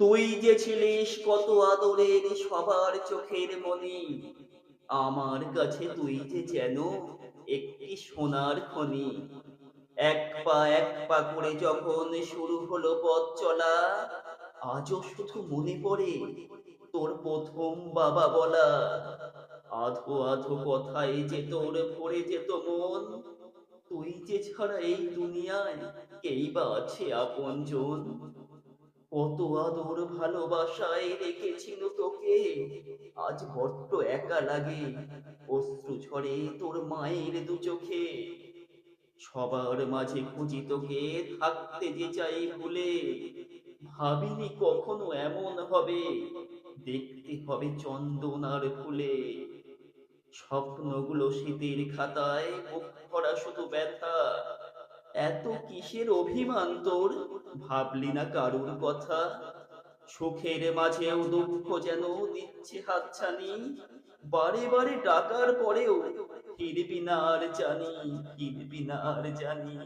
তুই যে ছিলিস কত আদরের সবার চোখের মনি, আমার কাছে তুই যে যেন একটি সোনার খনি। এক পা এক পা করে যখন শুরু হলো পথ চলা, আজও শুধু মনে পড়ে তোর প্রথম বাবা বলা। আধো আধো কথায় যে তোর ভরে যেত মন, তুই যে ছাড়া এই দুনিয়ায় কেই বা আছে আপনজন? কত আদর ভালোবাসায় রেখেছিল তোকে? আজ বড্ড একা লাগে, অশ্রু ঝরে তোর মায়ের দু চোখে। সবার মাঝে খুঁজি তোকে, থাকতে যে চাই ভুলে। ভাবিনি কখনো এমন হবে, দেখতে হবে চন্দন আর ফুলে। স্বপ্নগুলো শীতের খাতায় বুক ভরা শুধু ব্যথা এত কিসের অভিমান তোর? ভাবলি না কারুর কথা? সুখের মাঝেও দুঃখ যেন দিচ্ছে হাতছানি। বারে বারে ডাকার পরেও ফিরবি না আর জানি, ফিরবি না আর জানি।